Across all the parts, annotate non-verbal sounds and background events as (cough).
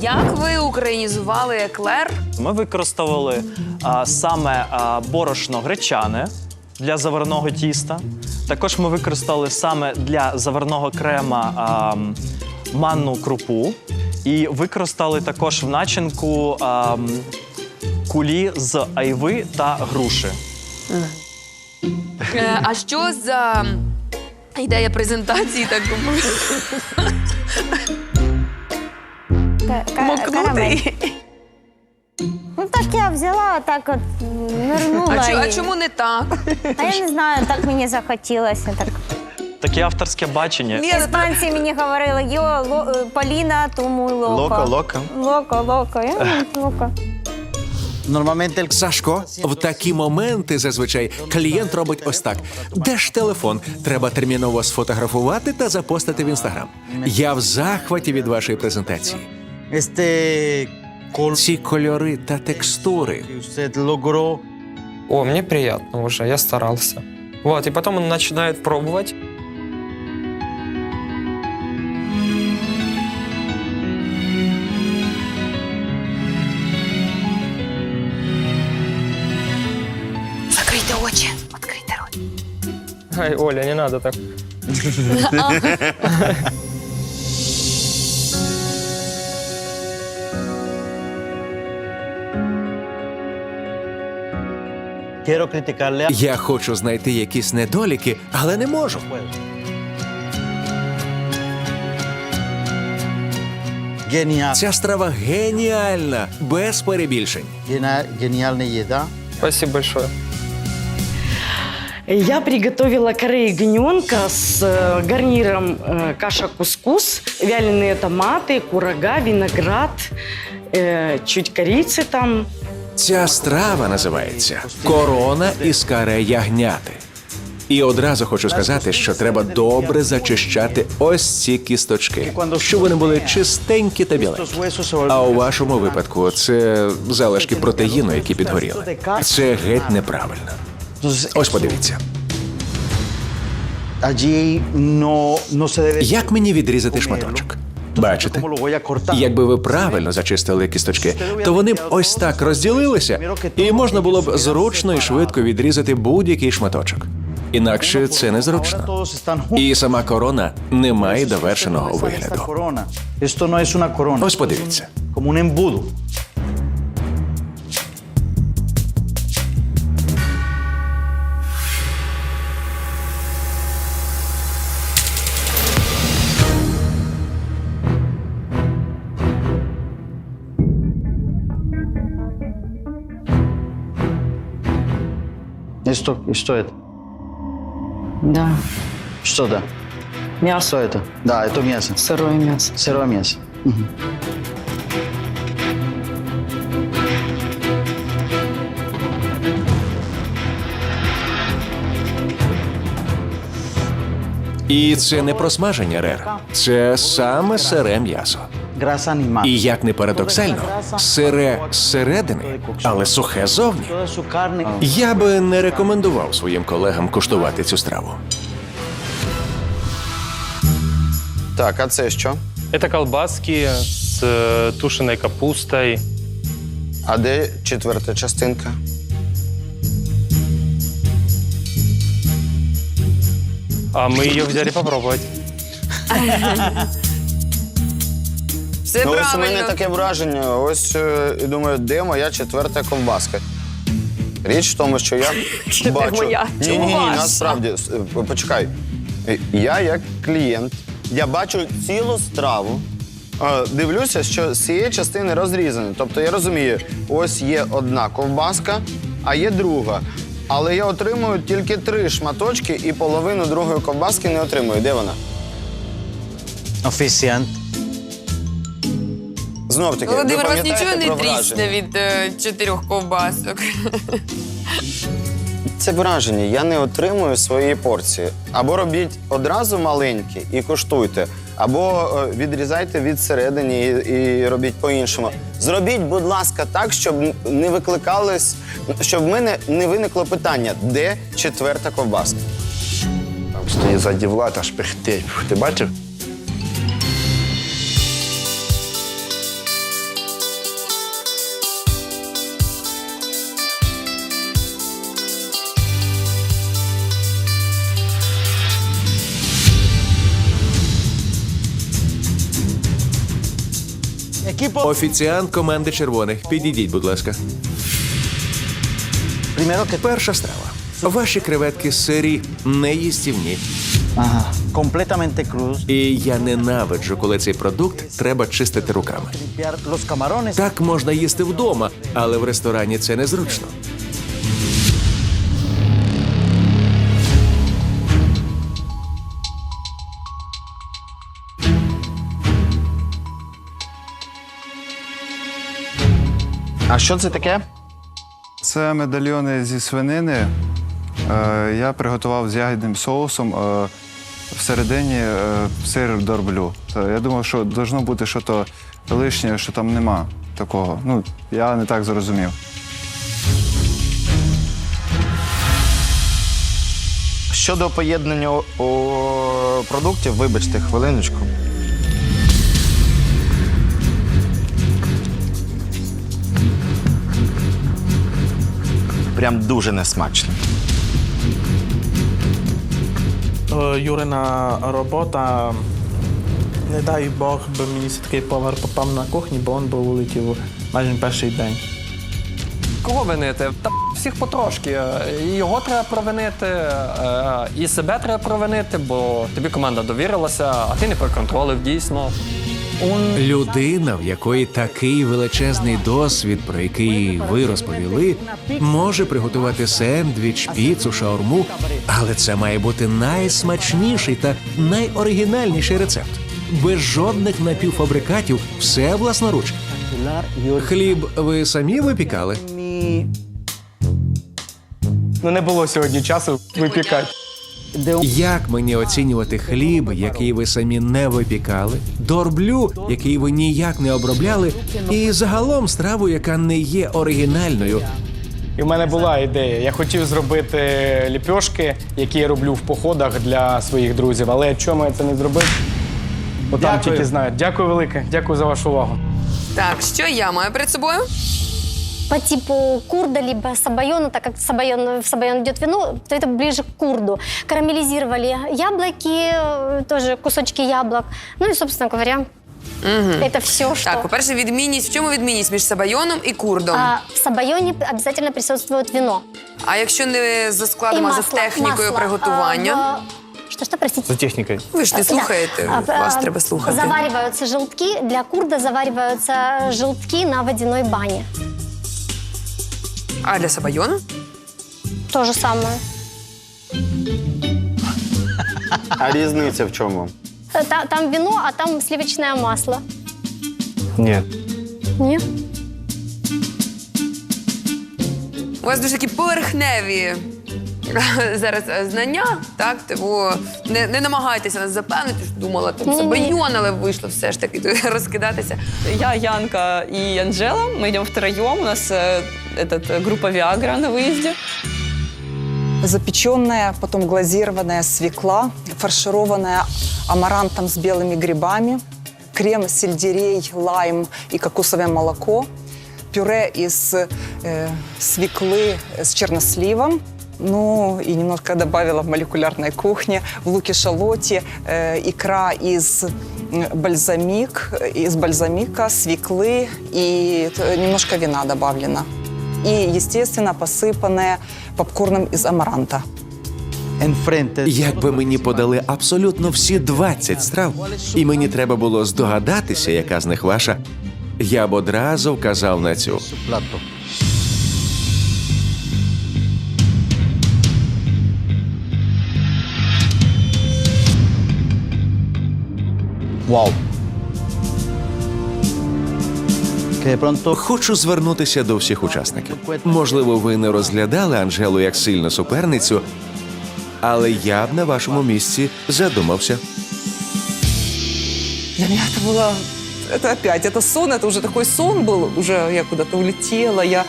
Як ви українізували еклер? Ми використовували а, саме а, борошно гречане для заварного тіста. Також ми використали саме для заварного крема а, манну крупу. І використали також в начинку а, кулі з айви та груші. Е, а що за ідея презентації так карамель. Мокнути? Ну так я взяла, так от нирнула. А, чо- а і- чому не так? А я не знаю, так мені захотілося. Так. Таке авторське бачення. Ні, ну, Іспанці мені говорили, йо, ло, е, Поліна, тому локо. Локо, локо. Локо, локо. Я, локо. Normalmente el Сашко, в такі моменти зазвичай клієнт робить ось так: де ж телефон? Треба терміново сфотографувати та запостити в інстаграм. Я в захваті від вашої презентації. este color Ці кольори та текстури. que usted logró О, мне приятно уже, я старался. Вот, и потом он начинает пробовать. Закрийте очі. Відкрийте рот. Ай, Оля, не надо так. (laughs) quiero criticarle a Я хочу знайти якісь недоліки, але не можу. genial, Ця страва геніальна, без перебільшень. genial, genialная еда. Спасибо большое. Я приготовила каре ягненка с э, гарниром э, каша кускус, вяленые томаты, курага, виноград, э, чуть корицы там. Ця страва називається корона із каре ягняти. І одразу хочу сказати, що треба добре зачищати ось ці кісточки, щоб вони були чистенькі та біленькі. А у вашому випадку це залишки протеїну, які підгоріли. Це геть неправильно. Ось подивіться, як мені відрізати шматочок. Бачите? Якби ви правильно зачистили кісточки, то вони б ось так розділилися, і можна було б зручно і швидко відрізати будь-який шматочок. Інакше це незручно. І сама корона не має довершеного вигляду. corona. Esto no es una corona. Ось подивіться. Como un embudo. Esto, esto это. Да, Что да? мясо, Что это? Да, это мясо. сырое мясо. Сырое мясо. І це не просмаження рер, це саме сире м'ясо. Grasa animal. І як не парадоксально, сире зсередини, але сухе зовні. Toda su carne. Я би не рекомендував своїм колегам куштувати цю страву. Так, а це що? Это колбаски с э, тушеной капустой. А де четверта частинка? А мы ее взяли попробовать. (laughs) Все ну, ось у мене правильно. таке враження. Ось е, і думаю, де моя четверта ковбаска? Річ в тому, що я (laughs) Де бачу. моя? Ні, ні, ні, ваша? насправді, с- е, почекай. Е, Я як клієнт, я бачу цілу страву. е, Дивлюся, що з цієї частини розрізано. Тобто я розумію, ось є одна ковбаска, а є друга. Але я отримую тільки три шматочки і половину другої ковбаски не отримую. Де вона? Офіціант. Знов таки, Володимир, вас нічого не трісне від е, чотирьох ковбасок. Це враження. Я не отримую своєї порції. Або робіть одразу маленькі і куштуйте, або е, відрізайте від середини і, і робіть по-іншому. Зробіть, будь ласка, так, щоб не викликались, щоб в мене не виникло питання, де четверта ковбаска. Там стоїть ззаді влад, аж пихтить. Ти бачив? Офіціант команди червоних. Підійдіть, будь ласка. Перша страва. Ваші креветки сирі, неїстівні. Ага, Completamente cruz. І я ненавиджу, коли цей продукт треба чистити руками. Так можна їсти вдома, але в ресторані це незручно. А що це таке? Це медальйони зі свинини. Е, Я приготував з ягідним соусом. е, Всередині е, сир дорблю. Та Я думав, що должно бути щось лишнє, що там нема такого. Ну, я не так зрозумів. Щодо поєднання о- о, продуктів, вибачте, хвилиночку. Прям дуже несмачно. Е, Юрина робота. Не дай Бог, би мені такий повар попав на кухні, бо він би улетів майже перший день. Кого винити? Та всіх потрошки. І його треба провинити, е, і себе треба провинити, бо тобі команда довірилася, а ти не проконтролив дійсно. Людина, в якої такий величезний досвід, про який ви розповіли, може приготувати сендвіч, піцу, шаурму, але це має бути найсмачніший та найоригінальніший рецепт. Без жодних напівфабрикатів, все власноруч. Хліб ви самі випікали? Ну не було сьогодні часу випікати. Як мені оцінювати хліб, який ви самі не випікали, дорблю, який ви ніяк не обробляли, і загалом страву, яка не є оригінальною, І в мене була ідея. Я хотів зробити ліпьошки, які я роблю в походах для своїх друзів. Але чому я це не зробив? Бо там Дякую. тільки знають. Дякую велике. Дякую за вашу увагу. Так, що я маю перед собою? По типу курда, либо сабайона, так как сабайон, в сабайон идет вино, то это ближе к курду. Карамелизировали яблоки, э, тоже кусочки яблок. Ну и, собственно говоря, это все, что... Так, по-перше, відмінність. В чому відмінність між сабайоном і курдом? А в сабайоне обязательно присутствует вино. А якщо не за и складом, а за масло. технікою масло. приготування? А, в- Что, что, простите? За технікою. Ви ж не Да. слухаєте, А, вас а, треба слухати. Завариваются желтки. Для курда завариваются желтки на водяной бане. А для Сабайона? То же самое. А різниця в чому? Э, та- Там вино, а там сливочное масло. Ні. Ні? У вас дуже такі поверхневі (laughs) зараз е, знання, так? Тому не, не намагайтеся нас запевнити, що думала там Ні-ні. сабайон, але вийшло все ж таки розкидатися. Я, Янка и Анжела. Мы идем втроем. У нас э, этот, э, группа Виагра на выезде. Запеченная, потом глазированная свекла, фаршированная амарантом с белыми грибами, крем, сельдерей, лайм и кокосовое молоко, пюре из э, свеклы с черносливом, ну и немножко добавила в молекулярной кухне, в луке-шалоте, э, икра из м, бальзамик, из бальзамика, свеклы и т- немножко вина добавлено. И, естественно, посыпанная попкорном из амаранта. Enfrente. Якби мені подали абсолютно всі 20 страв, і мені треба було здогадатися, яка з них ваша, я б одразу вказав на цю. Su plato. Wow. Que de pronto Хочу звернутися до всіх учасників. Можливо, ви не розглядали Анжелу як сильну суперницю, але я б на вашому місці задумався. Для меня это было... Это опять, это сон, это уже такой сон был, уже я куда-то улетела, я...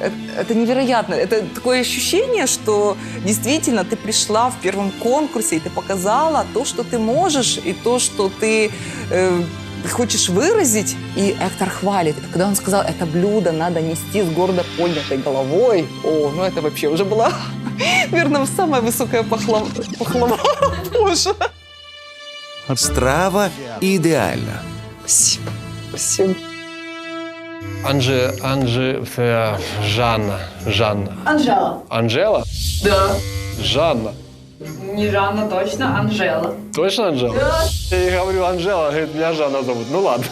э- Это невероятно. Это такое ощущение, что действительно ты пришла в первом конкурсе, и ты показала то, что ты можешь, и то, что ты э, хочешь выразить. И Эктор хвалит. И Когда он сказал, это блюдо надо нести с гордо поднятой головой, о, ну это вообще уже была, (laughs) наверное, самая высокая пахлава. пахлава. (laughs) Боже. Страва ідеальна. Спасибо. Спасибо. Анже, Анже, э, Жанна, Жанна. Анжела. Анжела? Да. Жанна. Не Жанна, точно, Анжела. Точно Анжела? Да. Я ей говорю Анжела, говорит, меня Жанна зовут. Ну ладно.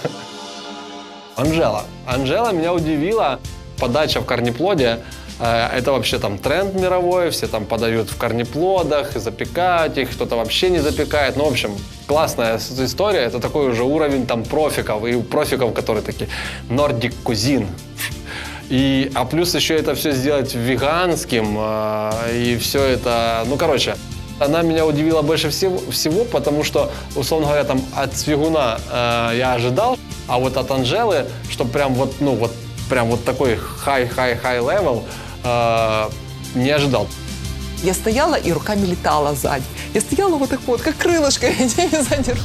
Анжела. Анжела меня удивила. Подача в корнеплоде это вообще там тренд мировой, все там подают в корнеплодах, и запекают их, кто-то вообще не запекает. Ну, в общем, классная история. Это такой уже уровень там профиков, и профиков, которые такие Nordic Cuisine. И, а плюс еще это все сделать веганским, э, и все это, ну, короче, она меня удивила больше всего, всего потому что, условно говоря, там от Свигуна э, я ожидал, а вот от Анжелы, что прям вот, ну, вот, прям вот такой high-high-high level э, не ожидал. Я стояла и руками летала сзади. Я стояла вот так вот, как крылышко, (laughs) сзади.